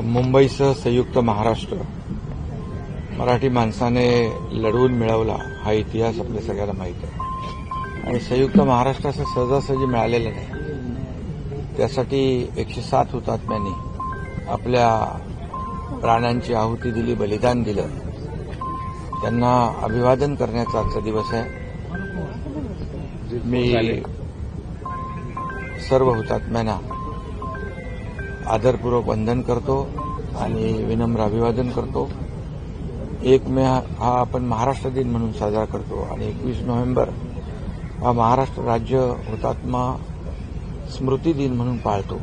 मुंबईसह संयुक्त महाराष्ट्र. मराठी माणसाने लढवून मिळवला हा इतिहास आपल्या सगळ्यांना माहीत आहे. आणि संयुक्त महाराष्ट्र असं सहजासहजी मिळालेलं नाही. त्यासाठी एकशे सात हुतात्म्यांनी आपल्या प्राणांची आहुती दिली बलिदान दिलं. त्यांना अभिवादन करण्याचा आजचा दिवस आहे. मी सर्व हुतात्म्यांना आदरपूर्वक वंदन करतो आणि विनम्र अभिवादन करतो. एक मे हा आपण महाराष्ट्र दिन म्हणून साजरा करतो आणि एकवीस नोव्हेंबर हा महाराष्ट्र राज्य हुतात्मा स्मृती दिन म्हणून पाळतो.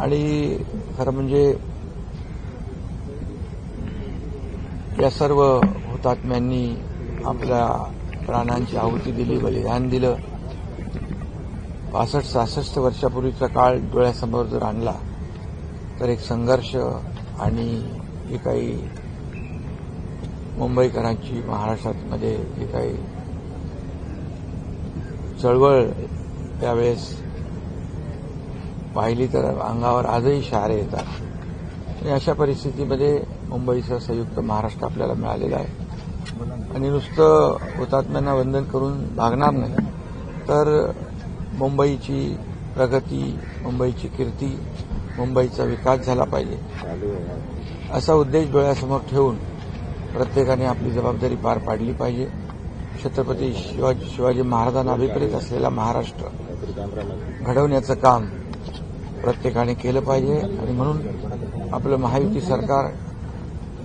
आणि खरं म्हणजे या सर्व हुतात्म्यांनी आपल्या प्राणांची आहुती दिली बलिदान दिलं. पासष्ट सहासष्ट वर्षापूर्वीचा काळ डोळ्यासमोर जर आणला तर एक संघर्ष आणि जी काही मुंबईकरांची महाराष्ट्रामध्ये जी काही चळवळ त्यावेळेस पाहिली तर अंगावर आजही शहारे येतात. आणि अशा परिस्थितीमध्ये मुंबईसह संयुक्त महाराष्ट्र आपल्याला मिळालेला आहे. आणि नुसतं हुतात्म्यांना वंदन करून भागणार नाही. तर मुंबईची प्रगती मुंबईची कीर्ती मुंबईचा विकास झाला पाहिजे. असा उद्देश डोळ्यासमोर ठेवून प्रत्येकाने आपली जबाबदारी पार पाडली पाहिजे. छत्रपती शिवाजी शिवाजी महाराजांना अभिप्रेत असलेला महाराष्ट्र घडवण्याचं काम प्रत्येकाने केलं पाहिजे. आणि म्हणून आपलं महायुती सरकार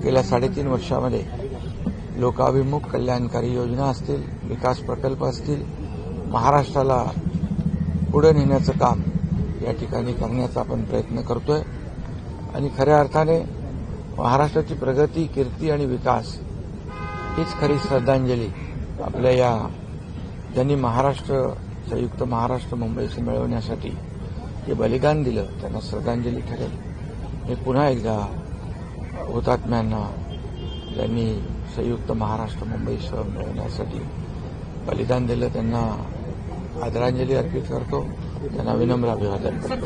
गेल्या साडेतीन वर्षामध्ये लोकाभिमुख कल्याणकारी योजना असतील विकास प्रकल्प असतील महाराष्ट्राला पुढे नेण्याचं काम या ठिकाणी करण्याचा आपण प्रयत्न करतोय. आणि खऱ्या अर्थाने महाराष्ट्राची प्रगती कीर्ती आणि विकास हीच खरी श्रद्धांजली आपल्या या ज्यांनी महाराष्ट्र संयुक्त महाराष्ट्र मुंबईचं मिळवण्यासाठी जे बलिदान दिलं त्यांना श्रद्धांजली ठरेल. मी पुन्हा एकदा हुतात्म्यांना ज्यांनी संयुक्त महाराष्ट्र मुंबईसह मिळवण्यासाठी बलिदान दिलं त्यांना आदरांजली अर्पित करतो. त्यांना विनम्र अभिवादन. करतो